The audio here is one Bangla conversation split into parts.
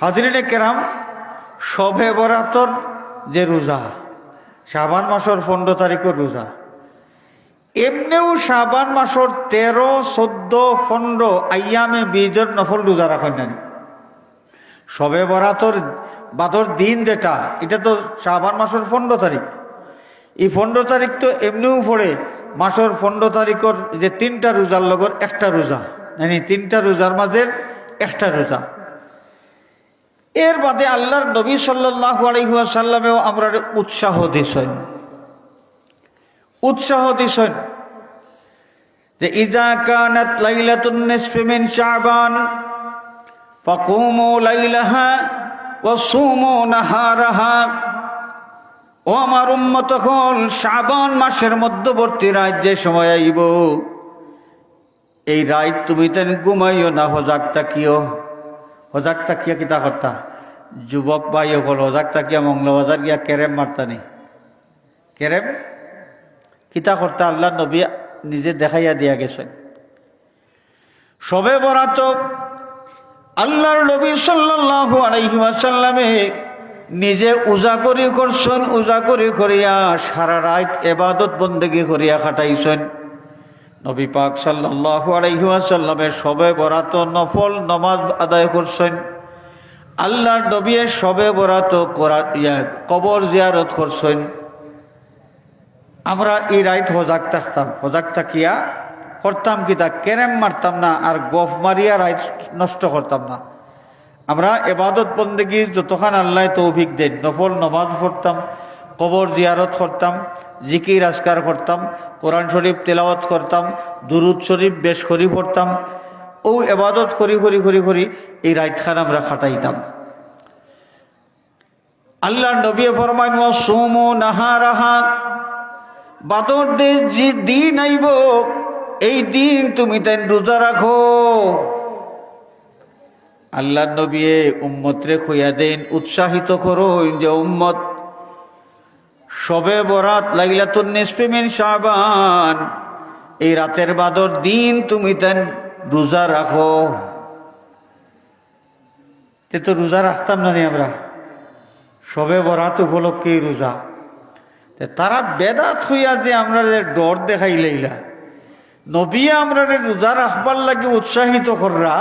হাজরিনে কেরাম সবে বরাতর যে রোজা, শাবান মাসের পনেরো তারিখের রোজা। এমনিও শাবান মাসের তেরো, চোদ্দ, পনেরো আয়ামে বীজের নফল রোজা রাখেন না সবে বরাতর বাদর দিন যেটা, এটা তো শাবান মাসের পনেরো তারিখ। এই পনেরো তারিখ তো এমনিও পড়ে, মাসের পনেরো তারিখের যে তিনটা রোজার লগর একটা রোজা মানে তিনটা রোজার মাঝের একটা রোজা। এর বাদে আল্লাহর নবী সাল্লাহ আলহিহাসাল্লামেও আমরা উৎসাহ দিছেন। উৎসাহ দিছেন যে, ইজা কানাত লাইলাতুন নিসফি মিন শাবান, ফাকুমু লাইলাহা ওয়া সুমু নাহারাহা। ও আমার উম্মত হল শ্রাবণ মাসের মধ্যবর্তী রাত যে সময় আইব, এই রাত তুমি তেন ঘুমাইও না হজাক তাকিও হজাক তাকিয়া কিতা করতা যুবক ভাই হল হজাক তাকিয়া মঙ্গলবাজার গিয়া কেরেম মারতানি কেরেম কিতা করতা আল্লাহ নবী নিজে দেখাইয়া দিয়া গেছেন সবে বরাত আল্লাহর নবী সাল্লাল্লাহু আলাইহি ওয়াসাল্লামে নিজে উজাগরি করছেন উজাগরি করিয়া সারা রাত এবাদত বন্দেগি করিয়া খাটাইছেন। নবী পাক সাল্লাল্লাহু আলাইহি সবে বরাত নফল নমাজ আদায় করছেন। আল্লাহর নবী সবে বরাত কবর জিয়ারত করছেন। আমরা এই রাইত হজাক থাকতাম। হজাক থাকিয়া করতাম কি তা কেরেম মারতাম না আর গফ মারিয়া রাইত নষ্ট করতাম না। আমরা এবাদত বন্দেগি যতখান আল্লাহ তৌফিক দেন, নফল নমাজ পড়তাম। কবর জিয়ারত করতাম, জিকির আজকার করতাম, কোরআন শরীফ তেলাওয়াত করতাম, দুরুদ শরীফ বেশ করি পড়তাম, ও এবাদত করি করি করি করি এই রাইতখান আমরা খাটাইতাম। আল্লাহ নবী ফরমাইন সোমো নাহা রাহা বাদর যে দিন আইব, এই দিন তুমি তাই রোজা রাখো। আল্লাহ নবী উম্মতরে খুইয়া দেন, উৎসাহিত করো যে উম্মত সবে বরাত লাইলাতুন নিসফিমিন শাবান। এই রাতের বাদর দিন তুমি তেন রোজা রাখো। তে তো রোজা রাখতাম না নি আমরা। সবে বরাত উপলক্ষে রোজা। তারা বেদাত হইয়া যে আমরা যে ডর দেখাই লইলা। নবী আমরা রোজা রাখবার লাগে উৎসাহিত কররা,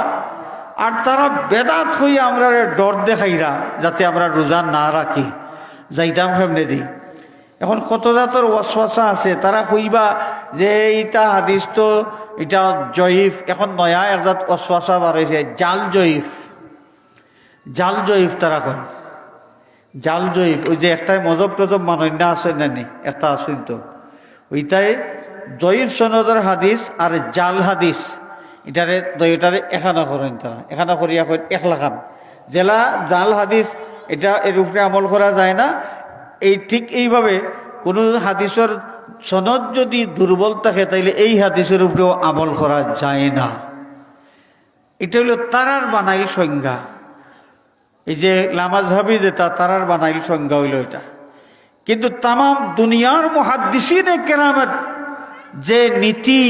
আর তারা বেদাত হইয়া আমরা ডর দেখাইরা, যাতে আমরা রোজা না রাখি। যাইতাম কেমনে দিই এখন কত জাতর ওয়াসওয়াসা আছে? তারা কইবা যে এইটা হাদিস তো, এটা জয়ীফ। এখন নয়া একজাত ওয়াসওয়াসা হয়েছে জাল জয়ীফ। জাল জয়ীফ তারা কয়। জাল জয়ীফ, ওই যে একটাই মজব টজব মানন্যা আছে নানি একটা আছেন তো। ওইটাই জয়ীফ সনদের হাদিস আর জাল হাদিস। এটারে দইটারে এখানা করেন তারা। এখানা করিয়া করেন এক লাখান জেলা জাল হাদিস, এটা এর উপরে আমল করা যায় না। এই ঠিক এইভাবে কোনো হাদিসের সনদ যদি দুর্বল থাকে, তাইলে এই হাদিসের উপরেও আমল করা যায় না। এটা হলো তারার বানাই সংজ্ঞা। এই যে লামাজ ভাবি যে তা, তারার বানাইল সংজ্ঞা হইল এটা। কিন্তু তাম দুনিয়ার মহাদিসিনে কেরামত যে নীতি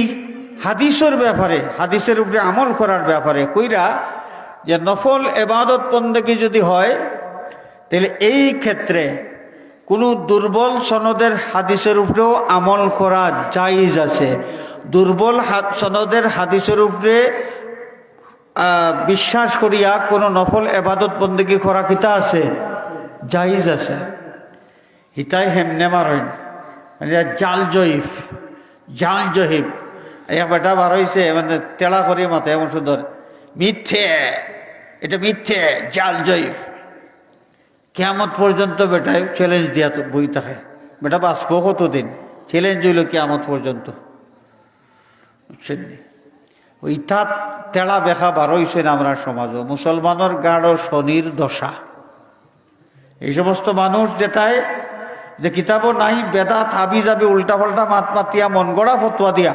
হাদিসের ব্যাপারে, হাদিসের উপরে আমল করার ব্যাপারে কইরা যে নফল এবাদত বন্দেগী যদি হয় তাহলে এই ক্ষেত্রে কোনো দুর্বল সনদের হাদিসের উপরেও আমল করা জাইজ আছে। দুর্বল সনদের হাদিসের উপরে বিশ্বাস করিয়া কোনো নফল এবাদত বন্দেগী করা কিতা আছে? জাইজ আছে। হিতাই হেমনে মারেন মানে জাল জয়ীফ, জাল জহিব এক বেটা বার হয়েছে মানে তেলা করে মাথা এমন সুন্দর। মিথ্যে, এটা মিথ্যে, জাল জয়ীফ। কেমত পর্যন্ত বেটায় চ্যালেঞ্জ দিয়া বই থাকে। বেটা বাঁচবো কতদিন? চ্যালেঞ্জ হইল কেমত পর্যন্ত। নি? ওইটা তেড়া বেখা বার হইছেন আমরা সমাজ মুসলমানের গাঢ় শনির দশা। এই সমস্ত মানুষ যেটায় যে কিতাবও নাই, বেদাত, হাবি যাবে উল্টা পাল্টা মাত মাতিয়া, মন গড়া ফতোয়া দিয়া।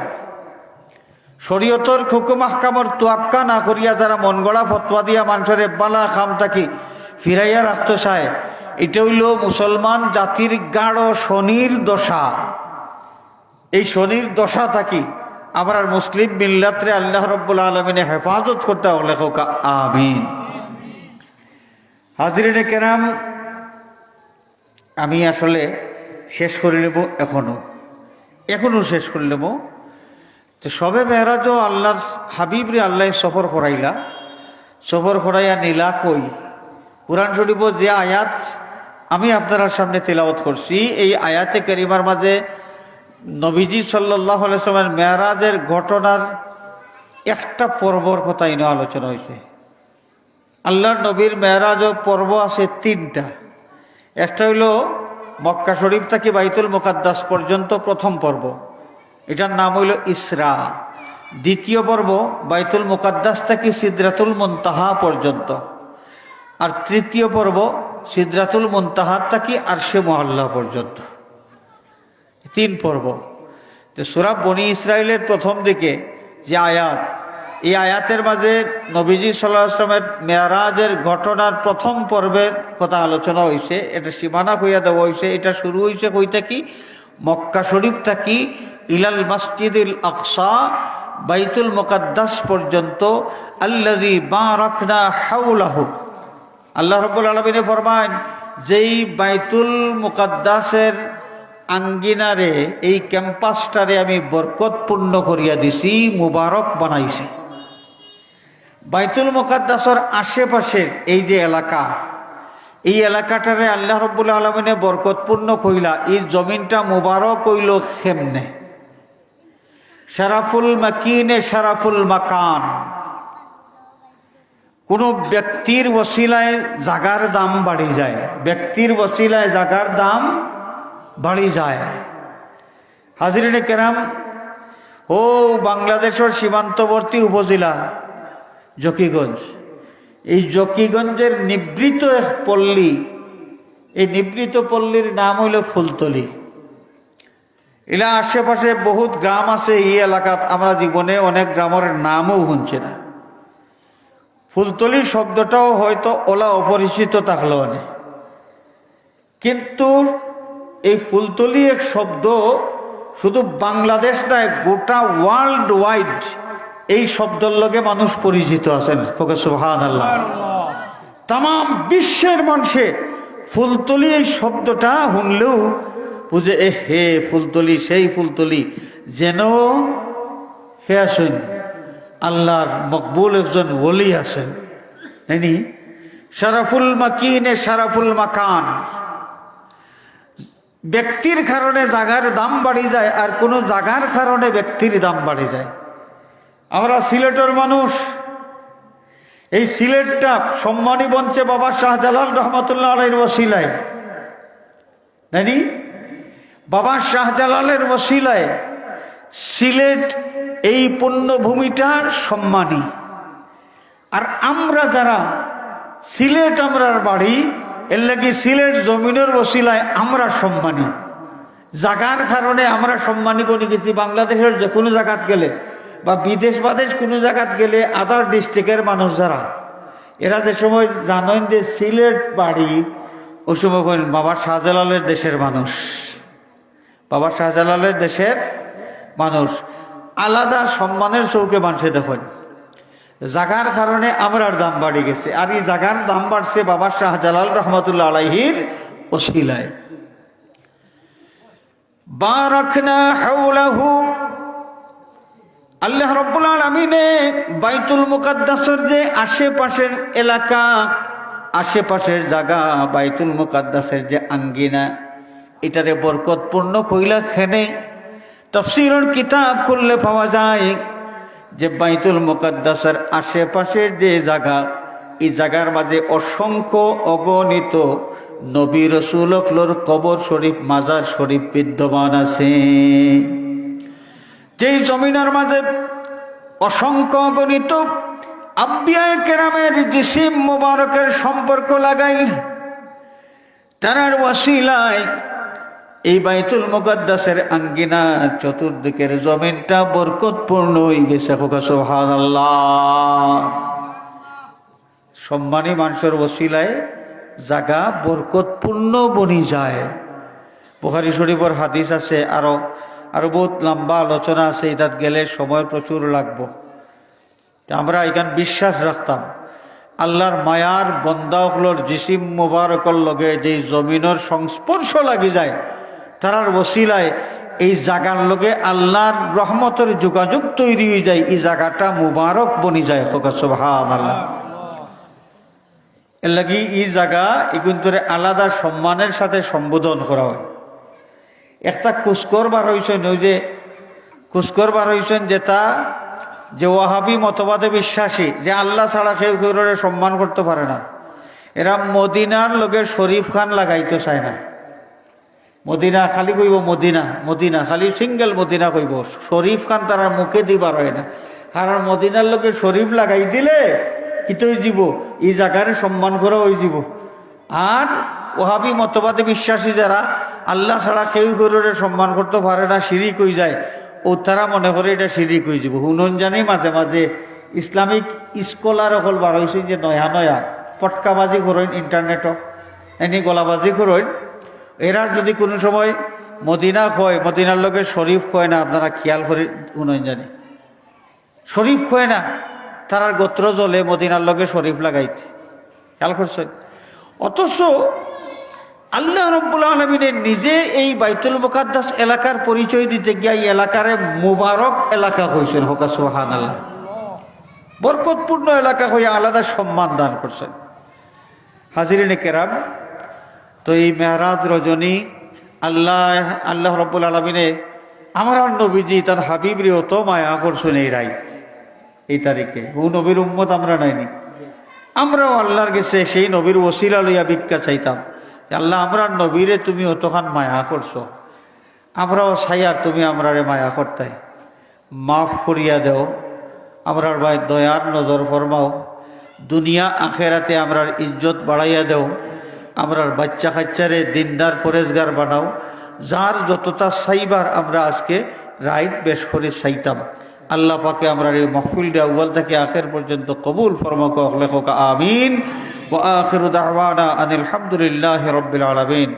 শরীয়তর হুকুম আহকামর তোয়াক্কা না করিয়া যারা মন গড়া ফতোয়া দিয়া মানুষের এব্বালা খাম থাকি ফিরাইয়া রাখতে চায়। এটা হইল মুসলমান জাতির গাঢ় শনির দশা। এই শনির দশা থাকি আমরা মুসলিম মিল্লাতরে আল্লাহ রব্বুল আলমিনে হেফাজত করতে হলে হোক আমিন। হাজরিনে কেরাম, আমি আসলে শেষ করে নেব এখনও। এখনও শেষ করে নেব। তো সবে মেহরাজও আল্লাহর হাবিব রে আল্লাহ সফর করাইলা। সফর করাইয়া নীলা কই? কোরআন শরীফ যে আয়াত আমি আপনার সামনে তেলাওত করছি, এই আয়াতে কেরিমার মাঝে নবীজি সাল্লাহ আলাইসলামের মেয়ারাজের ঘটনার একটা পর্বর কথা এনে আলোচনা হয়েছে। আল্লাহ নবীর মেয়ারাজ পর্ব আছে তিনটা। একটা হইল মক্কা শরীফ থেকে বাইতুল মুকাদ্দাস পর্যন্ত প্রথম পর্ব। এটার নাম হইল ইসরা। দ্বিতীয় পর্ব বাইতুল মুকাদ্দাস থেকে সিদ্রাতুল মুনতাহা পর্যন্ত। আর তৃতীয় পর্ব সিদ্রাতুল মুনতাহা আর সে মহল্লা পর্যন্ত। তিন পর্ব। তো সুরাব বনি ইসরায়েলের প্রথম দিকে যে আয়াত, এই আয়াতের মাঝে নবীজি সাল্লাহ আসলামের মেয়ারাজের ঘটনার প্রথম পর্বের কথা আলোচনা হয়েছে এটা সীমানা হইয়া দেওয়া হয়েছে এটা শুরু হয়েছে কইটা কি মক্কা শরীফ থাকি ইলাল মসজিদুল আকসা, বাইতুল মোকাদ্দাস পর্যন্ত আল্লাদি বা রাখনা হাউলাহু আল্লাহ রব্বুল আলমিনে ফরমান যেই বাইতুল মুকাদ্দাসের আঙ্গিনারে, এই ক্যাম্পাসটারে আমি বরকতপূর্ণ করিয়া দিছি, মুবারক বানাইছি। বাইতুল মুকাদ্দাসর আশেপাশে এই যে এলাকা, এই এলাকাটারে আল্লাহ রব্বুল আলমিনে বরকতপূর্ণ কইলা, এই জমিনটা মুবারক কইল সেমনে। শারাফুল মাকিনে শারাফুল মাকান। কোনো ব্যক্তির ওসিলায় জাগার দাম বাড়ি যায়। ব্যক্তির ওসিলায় জাগার দাম বাড়ি যায়। হাজিরিনে কেরাম, ও বাংলাদেশের সীমান্তবর্তী উপজেলা, জকিগঞ্জ। এই জকিগঞ্জের নিবৃত এক পল্লী, এই নিবৃত পল্লীর নাম হইল ফুলতলি। এলা আশেপাশে বহুত গ্রাম আছে, এই এলাকাত আমরা জীবনে অনেক গ্রামের নামও শুনছে না। ফুলতলি শব্দটাও হয়তো ওলা অপরিচিত থাকল অনেক কিন্তু এই ফুলতলি এক শব্দ শুধু বাংলাদেশ নয়, গোটা ওয়ার্ল্ড ওয়াইড এই শব্দর লগে মানুষ পরিচিত আছেন। আল্লাহ তাম বিশ্বের মানুষে ফুলতলি এই শব্দটা শুনলেও বুঝে, এ হে ফুলতলি, সেই ফুলতলি যেন হে আসুন আল্লাহর মকবুল একজন ওলি আছেন। নাইনি শারাফুল মাকিনে শারাফুল মাকান। ব্যক্তির কারণে জাগার দাম বাড়ি যায় আর কোনো জাগার কারণে ব্যক্তির দাম বাড়ি যায়। আমরা সিলেটের মানুষ। এই সিলেটটা সম্মানী বঞ্চে বাবা শাহজালাল রহমতুল্লাহ আলের ওসিলায় নানি? বাবা শাহজালালের ওসিলায় সিলেট এই পুণ্যভূমিটার সম্মানী। আর আমরা যারা সিলেট আমরার বাড়ি, এর লাগি সিলেট জমিনের ওসিলায় আমরা সম্মানী। জাগার কারণে আমরা সম্মানী করে গেছি, বাংলাদেশের যে কোনো জায়গাত গেলে বা বিদেশ বাদেশ কোনো জায়গাত গেলে আদার ডিস্ট্রিক্টের মানুষ যারা, এরা যে সময় জানেন যে সিলেট বাড়ি ওই সময় বাবা শাহজালালের দেশের মানুষ। বাবা শাহজালালের দেশের মানুষ। আলাদা সম্মানের চৌকে মানুষে দেখেন। জাগার কারণে আমরার দাম বাড়ি গেছে। আর এই জাগার দাম বাড়ছে বাবা শাহজালাল রহমতুল্লাহ আলাইহির ওসিলায়। বারাকনা হাওলাহু। আল্লাহ রব্বুল আলমিনে বাইতুল মুকাদ্দাসের যে আশেপাশের এলাকা, আশেপাশের জায়গা বাইতুল মুকাদ্দাসের যে আঙ্গিনা, এটারে বরকতপূর্ণ কইলা খেনে তফসিরের কিতাব খুললে পাওয়া যায় যে বাইতুল মুকাদ্দাসের আশেপাশের যে জায়গা, এই জায়গার মাঝে অসংখ্য অগণিত নবী রসুলকলোর কবর শরীফ, মাজার শরীফ বিদ্যমান আছে। যেই জমিনের মাঝে অসংখ্য অগণিত আব্বিয়ায় কেরামের জিসিম মোবারকের সম্পর্ক লাগাই তারার ওয়াসিলায় এই বাইতুল মুকাদ্দাসের আঙ্গিনা চতুর্দিকের জমিনটা বরকতপূর্ণ হয়ে গেছে সম্মানী মানুষের ওসিলায় জাগা বরকতপূর্ণ বনি যায়। বুখারি শরীফর হাদিস আছে, আরও আরও বহুত লম্বা আলোচনা আছে, এটাত গেলে সময় প্রচুর লাগবো। আমরা এখান বিশ্বাস রাখতাম, আল্লাহর মায়ার বন্দাসকলৰ জিসিম মুবারকর লগে যে জমিনের সংস্পর্শ লাগি যায় তারার বসিলায় এই জাগার লোকে আল্লাহর রহমতের যোগাযোগ তৈরি হয়ে যায়, এই জায়গাটা মুবারক বনি যায়। সুবহান আল্লাহ এর লাগি এই জায়গা এগুন্তরে আলাদা সম্মানের সাথে সম্বোধন করা হয়। একটা কুস্কর বার হয়েছেন ওই যে কুস্কর বার হয়েছেন যেটা, যে ওয়াহাবি মতবাদে বিশ্বাসী, যে আল্লাহ ছাড়া কেউ কেউ সম্মান করতে পারে না। এরা মদিনার লোকে শরীফ খান লাগাইতে চায় না। মদিনা খালি কইব মদিনা মদিনা, খালি সিঙ্গেল মদিনা কইব। শরীফ খান তারা মুখে দিবার হয় না। আর মদিনার লোকে শরীফ লাগাই দিলে কিতই দিব এই জায়গার সম্মান করা হয়ে যাব আর ওহাবি মতবাদে বিশ্বাসী যারা, আল্লাহ ছাড়া কেউ করে সম্মান করতে পারে না সিঁড়ি কই যায়। ও তারা মনে করে এটা সিঁড়ি কই যাব হুনন জানি মাঝে মাঝে ইসলামিক স্কলার অকল বার হয়েছে যে নয়া নয়া, পটকাবাজি করেন ইন্টারনেটও এনে গলাবাজি করেন। এরা যদি কোনো সময় মদিনা কয়, মদিনার লোকে শরীফ কয় না, আপনারা খেয়াল করে শুনেন জানি। শরীফ কয় না তারার গোত্র জলে মদিনার লগে শরীফ লাগাইতে। খেয়াল করছেন? অথচ আল্লাহ রব্বুল আলমিনের নিজে এই বাইতুল মুকাদ্দাস এলাকার পরিচয় দিতে গিয়া এই এলাকারে মুবারক এলাকা হয়েছেন। হোকা সোহান আল্লাহ বরকতপূর্ণ এলাকা হয়ে আলাদা সম্মান দান করছেন। হাজিরিনে কেরাম তো এই মেহরাজ রজনী আল্লাহ আল্লাহ রব্বুল আলমিনে আমার নবীজি তার হাবিবরি অত মায়া করছেন এই রায়, এই তারিখে। ও নবীর উম্মত আমরা নাইনি আমরাও আল্লাহর গেছে সেই নবীর ওসিলা লইয়া ভিক্ষা চাইতাম আল্লাহ আমরার নবীরে তুমি অতখান মায়া করছ আমরাও সাইয়ার তুমি আমরারে মায়া করতে মাফ করিয়া দেও। আমরার ভাই দয়ার নজর ফরমাও। দুনিয়া আখেরাতে আমরার ইজ্জত বাড়াইয়া দেও। আমরার বাচ্চা কাচ্চারে দিনদার পরেজগার বানাও। যার যতটা সাইবার আমরা আজকে রাইট বেশ করে সাইতাম। আল্লাহ পাকে আমরা এই মহফিলটা আউ্বাল থেকে আখের পর্যন্ত কবুল ফরমাক লেখক আমিন। ও আখির দাওয়ানা আনিল হামদুলিল্লাহ রব্বিল আলমিন।